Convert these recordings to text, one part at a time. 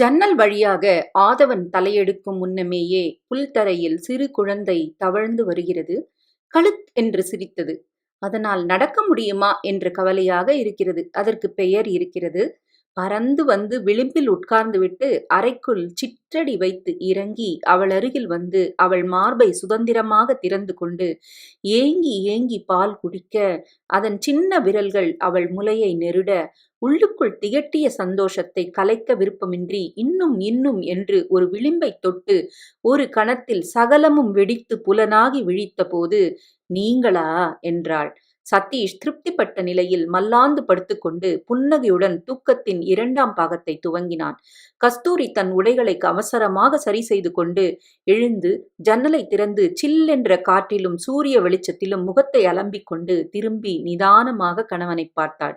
ஜன்னல் வழியாக ஆதவன் தலையெடுக்கும் முன்னமேயே புல்தரையில் சிறு குழந்தை தவழ்ந்து வருகிறது. கழுத் என்று சிரித்தது. அதனால் நடக்க முடியுமா என்ற கவலையாக இருக்கிறது. அதற்கு பெயர் இருக்கிறது. பறந்து வந்து விளிம்பில் உட்கார்ந்துவிட்டு அறைக்குள் சிற்றடி வைத்து இறங்கி அவள் அருகில் வந்து அவள் மார்பை சுதந்திரமாக திறந்து கொண்டு ஏங்கி ஏங்கி பால் குடிக்க அதன் சின்ன விரல்கள் அவள் முலையை நெருட உள்ளுக்குள் திகட்டிய சந்தோஷத்தை கலைக்க விருப்பமின்றி இன்னும் இன்னும் என்று ஒரு விளிம்பைத் தொட்டு ஒரு கணத்தில் சகலமும் வெடித்து புலனாகி விழித்தபோது நீங்களா? என்றாள். சதீஷ் திருப்திப்பட்ட நிலையில் மல்லாந்து படுத்துக்கொண்டு புன்னகையுடன் தூக்கத்தின் இரண்டாம் பாகத்தை துவங்கினான். கஸ்தூரி தன் உடைகளை அவசரமாக சரி செய்து கொண்டு எழுந்து ஜன்னலை திறந்து சில்லென்ற காற்றிலும் சூரிய வெளிச்சத்திலும் முகத்தை அலம்பிக் கொண்டு திரும்பி நிதானமாக கணவனை பார்த்தாள்.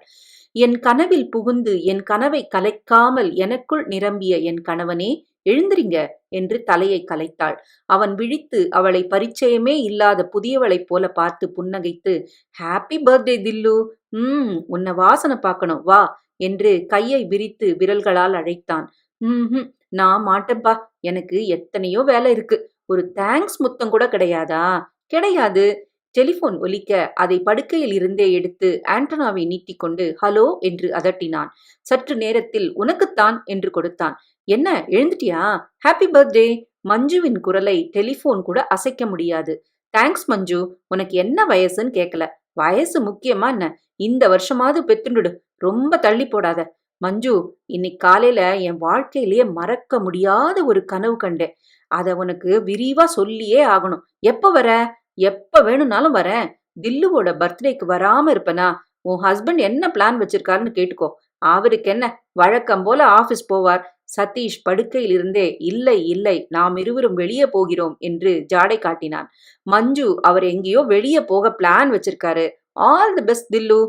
என் கனவில் புகுந்து என் கனவை கலைக்காமல் எனக்குள் நிரம்பிய என் கணவனே எழுந்திரிங்க என்று தலையை கலைத்தாள். அவன் விழித்து அவளை பரிச்சயமே இல்லாத புதியவளைப் போல பார்த்து புன்னகைத்து ஹாப்பி பர்த்டே தில்லு. ம் உன்னை வாசனை பார்க்கணும். வா என்று கையை விரித்து விரல்களால் அழைத்தான். ம் நான் மாட்டேப்பா எனக்கு எத்தனையோ வேலை இருக்கு. ஒரு தேங்க்ஸ் முத்தம் கூட கிடையாதா? கிடையாது. டெலிபோன் ஒலிக்க அதை படுக்கையில் இருந்தே எடுத்து ஆண்டனாவை நீட்டிக்கொண்டு ஹலோ என்று அதட்டினான். சற்று நேரத்தில் உனக்குத்தான் என்று கொடுத்தான். என்ன எழுந்துட்டியா? ஹாப்பி பர்த்டே மஞ்சுவின் குரலை டெலிபோன் கூட அசைக்க முடியாது. தேங்க்ஸ் மஞ்சு. உனக்கு என்ன வயசுன்னு கேட்கல வயசு முக்கியமா என்ன? இந்த வருஷமாவது பெத்துண்டுடு. ரொம்ப தள்ளி போடாத. மஞ்சு இன்னைக்கு காலையில என் வாழ்க்கையிலேயே மறக்க முடியாத ஒரு கனவு கண்டேன். அதை உனக்கு விரிவா சொல்லியே ஆகணும். எப்ப வர? எப்ப வேணும்னாலும் வரேன். தில்லுவோட பர்த்டேக்கு வராம இருப்பனா? உன் ஹஸ்பண்ட் என்ன பிளான் வச்சிருக்காருன்னு கேட்டுக்கோ. அவருக்கு என்ன? வழக்கம் போல ஆபீஸ் போவார். சதீஷ் படுக்கையில் இருந்தே இல்லை இல்லை நாம் இருவரும் வெளியே போகிறோம் என்று ஜாடை காட்டினான். மஞ்சு அவர் எங்கேயோ வெளியே போக பிளான் வச்சிருக்காரு. All the best Thillu.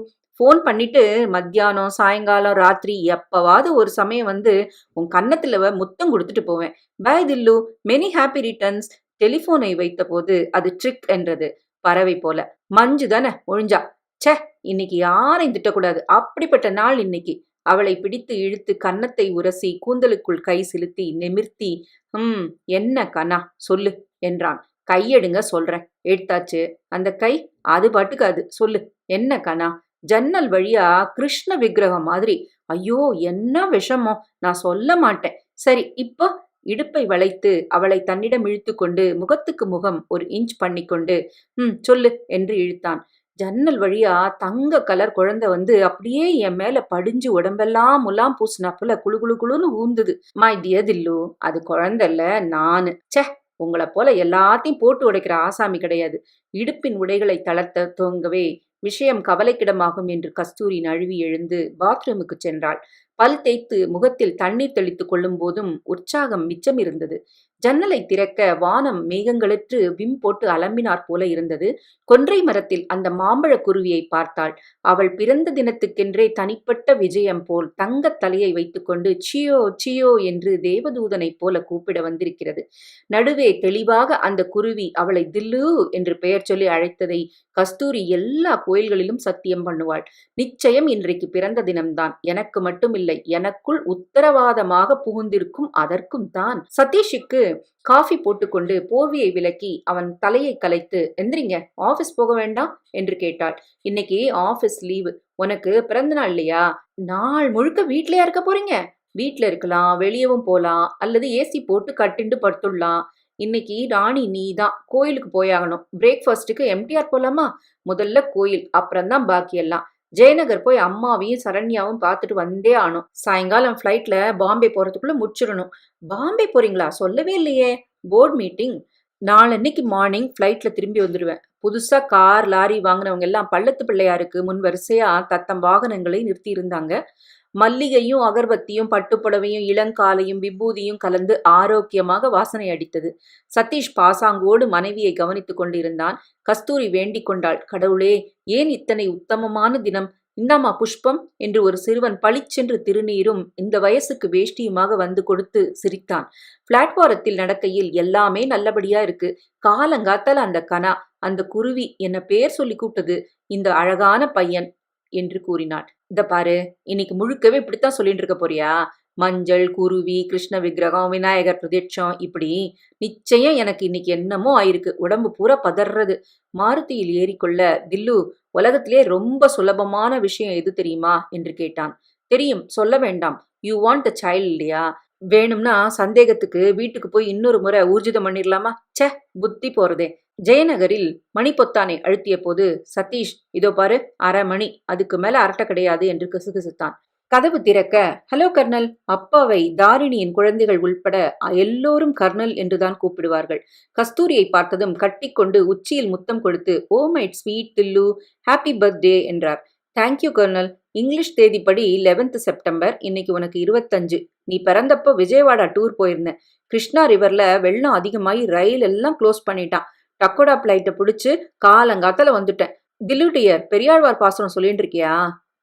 Phone பண்ணிட்டு மத்தியானம் சாயங்காலம் ராத்திரி எப்பவாவது ஒரு சமயம் வந்து உன் கன்னத்துல முத்தம் கொடுத்துட்டு போவேன். பாய் தில்லு. மெனி ஹாப்பி ரிட்டர்ன்ஸ் டெலிஃபோனை வைத்தபோது அது ட்ரிக் என்றது. பறவை போல. மஞ்சு தானே? ஒழிஞ்சா. ச்சே இன்னைக்கு யாரையும் திட்டக்கூடாது. அப்படிப்பட்ட நாள் இன்னைக்கு. அவளை பிடித்து இழுத்து கன்னத்தை உரசி கூந்தலுக்குள் கை செலுத்தி நிமிர்த்தி ஹம் என்ன கண்ணா? சொல்லு என்றான். கையெடுங்க சொல்றேன். எடுத்தாச்சு. அந்த கை அது பாட்டுக்கு அது. சொல்லு. என்ன கண்ணா? ஜன்னல் வழியா கிருஷ்ண விக்கிரகம் மாதிரி. ஐயோ என்ன விஷமோ. நான் சொல்ல மாட்டேன். சரி இப்போ இடுப்பை வளைத்து அவளை தன்னிடம் இழுத்து கொண்டு முகத்துக்கு முகம் ஒரு இன்ச் பண்ணிக்கொண்டு ம் சொல்லு என்று இழுத்தான். ஜன்னல் வழியா தங்க கலர் குழந்தை வந்து அப்படியே என் மேல படிஞ்சு உடம்பெல்லாம் முலாம் பூசினாப்புல குளு குளு குளுன்னு ஊந்துது. மை டியர் தில்லு அது குழந்தைல நானு. ச்சே உங்களை போல எல்லாத்தையும் போட்டு உடைக்கிற ஆசாமி கிடையாது. இடுப்பின் உடைகளை தளர்த்த துவங்கவே விஷயம் கவலைக்கிடமாகும் என்று கஸ்தூரி நழுவி எழுந்து பாத்ரூமுக்கு சென்றாள். பல் தேய்த்து முகத்தில் தண்ணீர் தெளித்துக் கொள்ளும் போதும் உற்சாகம் மிச்சம் இருந்தது ஜன்னலை திறக்க வானம் மேகங்களற்று விம் போட்டு அலம்பினார் போல இருந்தது. கொன்றை மரத்தில் அந்த மாம்பழ குருவியை பார்த்தாள். அவள் பிறந்த தினத்துக்கென்றே தனிப்பட்ட விஜயம் போல் தங்கத் தலையை வைத்துக்கொண்டு சியோ சியோ என்று தேவதூதனைப் போல கூப்பிட வந்திருக்கிறது. நடுவே தெளிவாக அந்த குருவி அவளை தில்லு என்று பெயர் சொல்லி அழைத்ததை கஸ்தூரி எல்லா கோயில்களிலும் சத்தியம் பண்ணுவாள். நிச்சயம் இன்றைக்கு பிறந்த தினம்தான். எனக்கு மட்டுமில்லை. எனக்குள் உத்தரவாதமாக புகுந்திருக்கும் அதற்கும் தான். சதீஷுக்கு காஃபி போட்டுக்கொண்டு போவியை விலக்கி அவன் தலையை கலைத்து எந்திரிங்க ஆபீஸ் போக வேண்டாம் என்று கேட்டாள். இன்னைக்கு ஆபீஸ் லீவு உனக்கு பிறந்த நாள் இல்லையா? நாள் முழுக்க வீட்லயா இருக்க போறீங்க? வீட்ல இருக்கலாம் வெளியவும் போலாம் அல்லது ஏசி போட்டு கட்டிண்டு படுத்துடலாம். இன்னைக்கு ராணி நீ தான் கோயிலுக்கு போயாகணும். பிரேக்ஃபாஸ்ட்டுக்கு எம்டிஆர் போலாமா முதல்ல கோயில் அப்புறம்தான் பாக்கியெல்லாம். ஜெயநகர் போய் அம்மாவையும் சரண்யாவும் பார்த்துட்டு வந்தே ஆனோம் சாயங்காலம் ஃப்ளைட்ல பாம்பே போறதுக்குள்ள முடிச்சிடணும். பாம்பே போறீங்களா? சொல்லவே இல்லையே. போர்ட் மீட்டிங் நாளன்னைக்கு மார்னிங் ஃப்ளைட்டில் திரும்பி வந்துடுவேன் புதுசாக கார் லாரி வாங்கினவங்க எல்லாம் பள்ளத்து பிள்ளையாருக்கு முன் வரிசையாக தத்தம் வாகனங்களை நிறுத்தி இருந்தாங்க. மல்லிகையும் அகர்பத்தியும் பட்டுப்புடவையும் இளங்காலையும் விபூதியும் கலந்து ஆரோக்கியமாக வாசனை அடித்தது. சதீஷ் பாசாங்கோடு மனைவியை கவனித்துக் கொண்டிருந்தான். கஸ்தூரி வேண்டிக் கொண்டாள் கடவுளே ஏன் இத்தனை உத்தமமான தினம்? இந்தாமா புஷ்பம் என்று ஒரு சிறுவன் பளிச்சென்று திருநீரும் இந்த வயசுக்கு வேஷ்டியுமாக வந்து கொடுத்து சிரித்தான். பிளாட்பாரத்தில் நடக்கையில் எல்லாமே நல்லபடியா இருக்கு. காலங்காத்தால் அந்த கனா அந்த குருவி என்ன பேர் சொல்லி கூப்பிட்டது? இந்த அழகான பையன் என்று கூறினான் இத பாரு இன்னைக்கு முழுக்கவே இப்படித்தான் சொல்லிட்டு இருக்க போறியா? மஞ்சள் குருவி கிருஷ்ண விக்கிரகம் விநாயகர் பிரதிட்சம் இப்படி. நிச்சயம் எனக்கு இன்னைக்கு என்னமோ ஆயிருக்கு. உடம்பு பூரா பதறது. மாருதியில் ஏறிக்கொள்ள தில்லு உலகத்திலே ரொம்ப சுலபமான விஷயம் எது தெரியுமா? என்று கேட்டான். தெரியும். சொல்ல வேண்டாம். யூ வாண்ட் அ சைல்ட் இல்லையா? வேணும்னா சந்தேகத்துக்கு வீட்டுக்கு போய் இன்னொரு முறை ஊர்ஜிதம் பண்ணிடலாமா ச்சே புத்தி போறதே. ஜெயநகரில் மணி பொத்தானை அழுத்திய போது சதீஷ் இதோ பாரு அரை மணி அதுக்கு மேல அரட்டை கிடையாது என்று கிசுகிசுத்தான். கதவு திறக்க ஹலோ கர்னல் அப்பாவை தாரிணியின் குழந்தைகள் உள்பட எல்லோரும் கர்னல் என்றுதான் கூப்பிடுவார்கள். கஸ்தூரியை பார்த்ததும் கட்டிக்கொண்டு உச்சியில் முத்தம் கொடுத்து ஓ my sweet Thillu happy birthday என்றார். Thank you colonel. இங்கிலீஷ் தேதிப்படி லெவன்த் செப்டம்பர் இன்னைக்கு உனக்கு இருபத்தஞ்சு. நீ பிறந்தப்போ விஜயவாடா டூர் போயிருந்தேன். கிருஷ்ணா ரிவர்ல வெள்ளம் அதிகமாகி ரயில் எல்லாம் க்ளோஸ் பண்ணிட்டான். டக்கோடா பிளைட்டை பிடிச்சி காலங்காத்தால வந்துட்டேன். தில்லுடியர் பெரியாழ்வார் பாசனம் சொல்லிட்டு இருக்கியா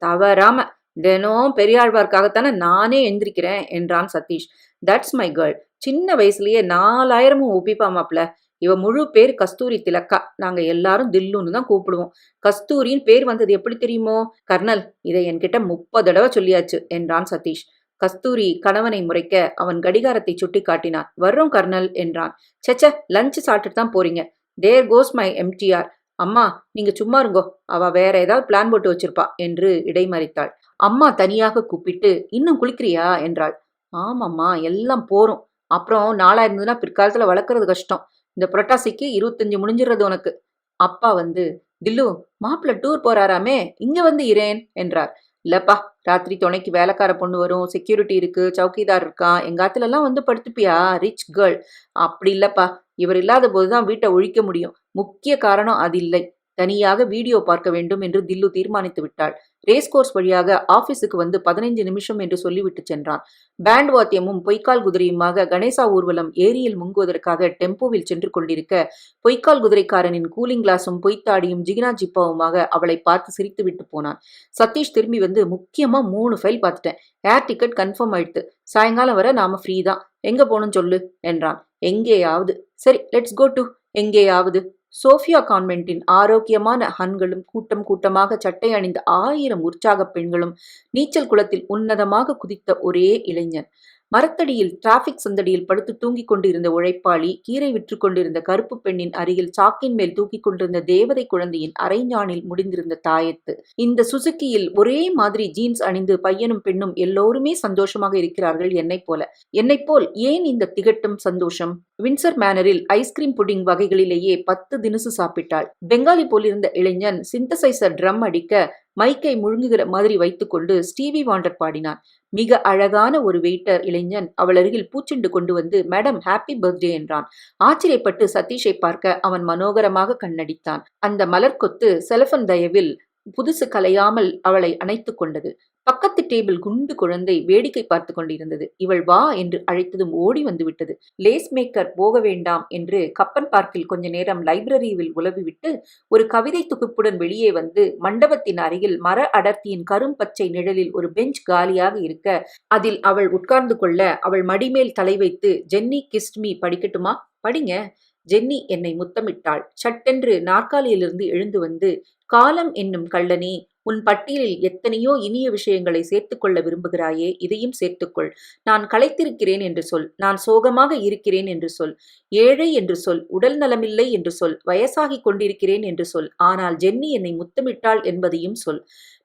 தவறாம தினம் பெரியாழ்வார்க்காகத்தானே நானே எந்திரிக்கிறேன் என்றான் சதீஷ். தட்ஸ் மை கேர்ள் சின்ன வயசுலயே நாலாயிரமும் ஒப்பிப்பாமாப்ல. இவ முழு பேர் கஸ்தூரி திலக்கா. நாங்க எல்லாரும் தில்லுன்னு தான் கூப்பிடுவோம். கஸ்தூரின்னு பேர் வந்தது எப்படி தெரியுமோ? கர்னல் இதை என்கிட்ட முப்பது தடவை சொல்லியாச்சு என்றான் சதீஷ். கஸ்தூரி கணவனை முறைக்க அவன் கடிகாரத்தை சுட்டி காட்டினான் வர்றோம் கர்னல் என்றான். செச்ச லஞ்ச் சாப்பிட்டுட்டு தான் போறீங்க. தேர் கோஸ் மை எம்டிஆர் அம்மா நீங்க சும்மா இருங்கோ. அவ வேற ஏதாவது பிளான் போட்டு வச்சிருப்பா என்று இடைமறித்தாள். அம்மா தனியாக கூப்பிட்டு இன்னும் குளிக்கிறியா? என்றாள். ஆமாம்மா எல்லாம் போறோம். அப்புறம் நாளா இருந்ததுன்னா பிற்காலத்துல வளர்க்கறது கஷ்டம். இந்த புரட்டாசிக்கு இருபத்தஞ்சு முடிஞ்சிடுறது உனக்கு. அப்பா வந்து தில்லு மாப்பிள்ள டூர் போறாராமே இங்க வந்து இரேன் என்றார். இல்லப்பா ராத்திரி துணைக்கு வேலைக்கார பொண்ணு வரும் செக்யூரிட்டி இருக்கு சவுக்கிதார் இருக்கான் எங்க ஆத்துலலாம் எல்லாம் வந்து படுத்துப்பியா ரிச் கேர்ள் அப்படி இல்லப்பா இவர் இல்லாத போதுதான் வீட்டை ஒழிக்க முடியும். முக்கிய காரணம் அது இல்லை தனியாக வீடியோ பார்க்க வேண்டும் என்று தில்லு தீர்மானித்து விட்டாள். ரேஸ் கோர்ஸ் வழியாக ஆபீஸுக்கு வந்து பதினைஞ்சு நிமிஷம் என்று சொல்லிவிட்டு சென்றான். பேண்ட் வாத்தியமும் பொய்க்கால் குதிரையுமாக கணேசா ஊர்வலம் ஏரியில் முங்குவதற்காக டெம்போவில் சென்று கொண்டிருக்க பொய்க்கால் குதிரைக்காரனின் கூலிங் கிளாஸும் பொய்த்தாடியும் ஜிகினா ஜிப்பாவுமாக அவளை பார்த்து சிரித்து விட்டு போனான். சதீஷ் திரும்பி வந்து முக்கியமா மூணு ஃபைல் பார்த்துட்டேன். ஏர் டிக்கெட் கன்ஃபார்ம் ஆயிடுத்து. சாயங்காலம் வர நாம ஃப்ரீ தான். எங்க போகணும்னு சொல்லு என்றான். எங்கேயாவது. சரி லெட்ஸ் கோ டு எங்கேயாவது. சோஃபியா கான்வென்ட்டின் ஆரோக்கியமான ஹன்களும் கூட்டம் கூட்டமாக சட்டை அணிந்த ஆயிரம் உற்சாக பெண்களும் நீச்சல் குளத்தில் உன்னதமாக குதித்த ஒரே இளைஞன். மரத்தடியில் டிராபிக் சந்தடியில் படுத்து தூங்கிக் கொண்டிருந்த உழைப்பாளி கீரை விற்று கொண்டிருந்த கருப்பு பெண்ணின் அருகில் சாக்கின் மேல் தூக்கிக் கொண்டிருந்த தேவதை குழந்தையின் அரைஞானில் முடிந்திருந்த தாயத்து. இந்த சுசுக்கியில் ஒரே மாதிரி ஜீன்ஸ் அணிந்து பையனும் பெண்ணும் எல்லோருமே சந்தோஷமாக இருக்கிறார்கள் என்னை போல. என்னை போல் ஏன் இந்த திகட்டும் சந்தோஷம்? வின்சர் மேனரில் ஐஸ்கிரீம் புடிங் வகைகளிலேயே பத்து தினசு சாப்பிட்டாள். பெங்காலி போலிருந்த இளைஞன் சிந்தசைசர் ட்ரம் அடிக்க மைக்கை முழுங்குகிற மாதிரி வைத்துக்கொண்டு ஸ்டீவி வாண்டர் பாடினான். மிக அழகான ஒரு வெயிட்டர் இளைஞன் அவள் அருகில் பூச்செண்டு கொண்டு வந்து மேடம் ஹாப்பி பர்த்டே என்றான். ஆச்சரியப்பட்டு சதீஷை பார்க்க அவன் மனோகரமாக கண்ணடித்தான். அந்த மலர்கொத்து செலஃபன் தயவில் புதுசு கலையாமல் அவளை அணைத்துக் கொண்டது. பக்கத்து டேபிள் குண்டு குழந்தை வேடிக்கை பார்த்து கொண்டிருந்தது. இவள் வா என்று அழைத்ததும் ஓடி வந்து விட்டது லேஸ் மேக்கர் போக வேண்டாம் என்று கப்பன் பார்க்கில் கொஞ்ச நேரம் லைப்ரரியில் உலவிவிட்டு ஒரு கவிதை தொகுப்புடன் வெளியே வந்து மண்டபத்தின் அருகில் மர அடர்த்தியின் கரும் பச்சை நிழலில் ஒரு பெஞ்ச் காலியாக இருக்க அதில் அவள் உட்கார்ந்து கொள்ள அவள் மடிமேல் தலை வைத்து ஜென்னி கிஸ்ட்மி படிக்கட்டுமா? படிங்க. ஜென்னி என்னை முத்தமிட்டாள். சட்டென்று நாற்காலியிலிருந்து எழுந்து வந்து காலம் என்னும் கள்ளனே உன் பட்டியலில் எத்தனையோ இனிய விஷயங்களை சேர்த்துக்கொள்ள விரும்புகிறாயே இதையும் சேர்த்துக்கொள். நான் களைத்திருக்கிறேன் என்று சொல். நான் சோகமாக இருக்கிறேன் என்று சொல். ஏழை என்று சொல். உடல் நலமில்லை என்று சொல். வயசாகி கொண்டிருக்கிறேன் என்று சொல். ஆனால் ஜென்னி என்னை முத்தமிட்டாள் என்பதையும் சொல்.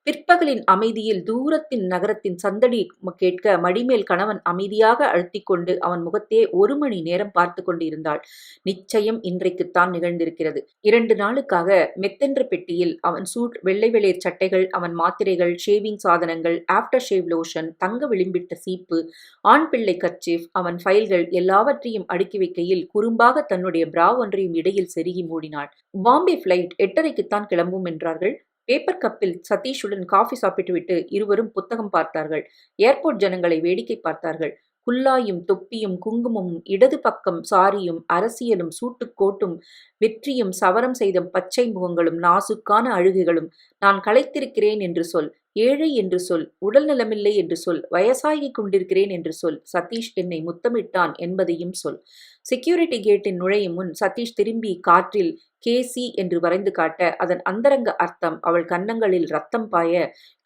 பிற்பகலின் அமைதியில் தூரத்தின் நகரத்தின் சந்தடி கேட்க மடிமேல் கணவன் அமைதியாக அழுத்திக்கொண்டு அவன் முகத்தே ஒரு மணி நேரம் பார்த்து கொண்டிருந்தாள். நிச்சயம் இன்றைக்குத்தான் நிகழ்ந்திருக்கிறது. இரண்டு நாளுக்காக மெத்தென்ற பெட்டியில் அவன் சூட் வெள்ளை வெளிர் சட்டைகள் அவன் மாத்திரைகள் ஷேவிங் சாதனங்கள் ஆஃப்டர் ஷேவ் லோஷன் தங்க விளிம்பிட்ட சீப்பு ஆண் பிள்ளை கர்ச்சீஃப் அவன் ஃபைல்கள் எல்லாவற்றையும் அடுக்கி வைக்கையில் குறும்பாக தன்னுடைய பிரா ஒன்றையும் இடையில் செருகி மூடினாள். பாம்பே ஃபிளைட் எட்டரைக்குத்தான் கிளம்பும் என்றார்கள். பேப்பர் கப்பில் சதீஷுடன் காஃபி சாப்பிட்டுவிட்டு இருவரும் புத்தகம் பார்த்தார்கள். ஏர்போர்ட் ஜனங்களை வேடிக்கை பார்த்தார்கள். குல்லாயும் தொப்பியும் குங்குமமும் இடது பக்கம் சாரியும் அரசியலும் சூட்டுக்கோட்டும் வெற்றியும் சவரம் செய்த பச்சை முகங்களும் நாசுக்கான அழுகைகளும் நான் களைத்திருக்கிறேன் என்று சொல் ஏழை என்று சொல் உடல் நலமில்லை என்று சொல் வயசாகி கொண்டிருக்கிறேன் என்று சொல் சதீஷ் என்னை முத்தமிட்டான் என்பதையும் சொல். செக்யூரிட்டி கேட்டின் நுழையும் முன் சதீஷ் திரும்பி காற்றில் கேசி என்று வரைந்து காட்ட அதன் அந்தரங்க அர்த்தம் அவள் கன்னங்களில் ரத்தம் பாய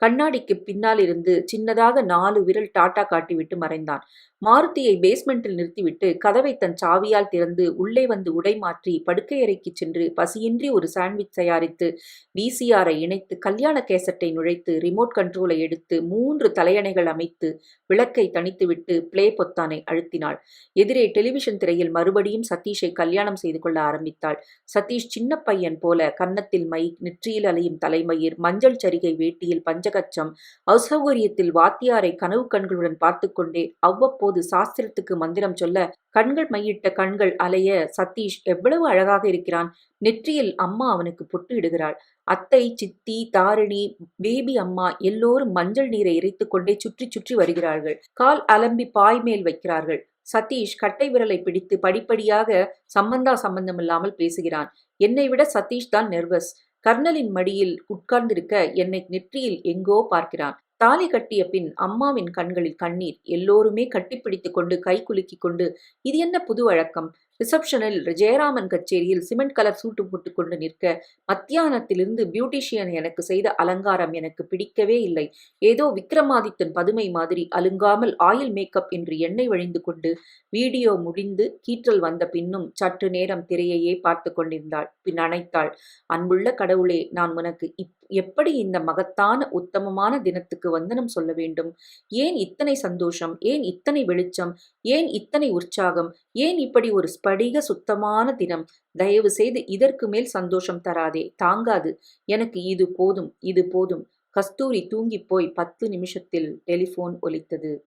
கண்ணாடிக்கு பின்னால் இருந்து சின்னதாக நாலு விரல் டாட்டா காட்டிவிட்டு மறைந்தான். மாருதியை பேஸ்மெண்டில் நிறுத்திவிட்டு கதவை தன் சாவியால் திறந்து உள்ளே வந்து உடை மாற்றி படுக்கையறைக்கு சென்று பசியின்றி ஒரு சாண்ட்விச் தயாரித்து விசிஆரை இணைத்து கல்யாண கேசட்டை நுழைத்து ரிமோட் கண்ட்ரோலை எடுத்து மூன்று தலையணைகள் அமைத்து விளக்கை தணித்துவிட்டு பிளே பொத்தானை அழுத்தினாள். எதிரே டெலிவிஷன் திரையில் மறுபடியும் சதீஷை கல்யாணம் செய்து கொள்ள ஆரம்பித்தாள். சதீஷ் சின்ன பையன் போல கன்னத்தில் மை நெற்றியில் அலையும் தலைமயிர் மஞ்சள் சரிகை வேட்டியில் பஞ்சகச்சம் அசௌகரியத்தில் வாத்தியாரை கனவு கண்களுடன் பார்த்து கொண்டே அவ்வப்போது சாஸ்திரத்துக்கு மந்திரம் சொல்ல கண்கள் மையிட்ட கண்கள் அலைய சதீஷ் எவ்வளவு அழகாக இருக்கிறான். நெற்றியில் அம்மா அவனுக்கு பொட்டு இடுகிறாள். அத்தை சித்தி தாரிணி பேபி அம்மா எல்லோரும் மஞ்சள் நீரை இறைத்து கொண்டே சுற்றி சுற்றி வருகிறார்கள். கால் அலம்பி பாய் மேல் வைக்கிறார்கள். சதீஷ் கட்டை விரலை பிடித்து படிப்படியாக சம்பந்தா சம்பந்தமில்லாமல் பேசுகிறான். என்னை விட சதீஷ் தான் நெர்வஸ் கர்னலின் மடியில் உட்கார்ந்திருக்க என்னை நெற்றியில் எங்கோ பார்க்கிறான். தாலி கட்டிய பின் அம்மாவின் கண்களில் கண்ணீர். எல்லோருமே கட்டிப்பிடித்துக் கொண்டு கை குலுக்கிக் கொண்டு இது என்ன புது வழக்கம்? ரிசப்ஷனில் ஜெயராமன் கச்சேரியில் சிமெண்ட் கலர் சூட்டு போட்டுக்கொண்டு நிற்க மத்தியானத்திலிருந்து பியூட்டிஷியன் எனக்கு செய்த அலங்காரம் எனக்கு பிடிக்கவே இல்லை. ஏதோ விக்ரமாதித்தன் பதுமை மாதிரி அலுங்காமல் ஆயில் மேக்கப் என்று எண்ணெய் வழிந்து கொண்டு வீடியோ முடிந்து கீற்றல் வந்த பின்னும் சற்று நேரம் திரையையே பார்த்து கொண்டிருந்தாள். பின் அணைத்தாள். அன்புள்ள கடவுளே நான் உனக்கு இப் எப்படி இந்த மகத்தான உத்தமமான தினத்துக்கு வந்தனம் சொல்ல வேண்டும்? ஏன் இத்தனை சந்தோஷம்? ஏன் இத்தனை வெளிச்சம்? ஏன் இத்தனை உற்சாகம்? ஏன் இப்படி ஒரு ஸ்படிக சுத்தமான தினம்? தயவு செய்து இதற்கு மேல் சந்தோஷம் தராதே. தாங்காது. எனக்கு இது போதும் இது போதும். கஸ்தூரி தூங்கிப் போய் பத்து நிமிஷத்தில் டெலிபோன் ஒலித்தது.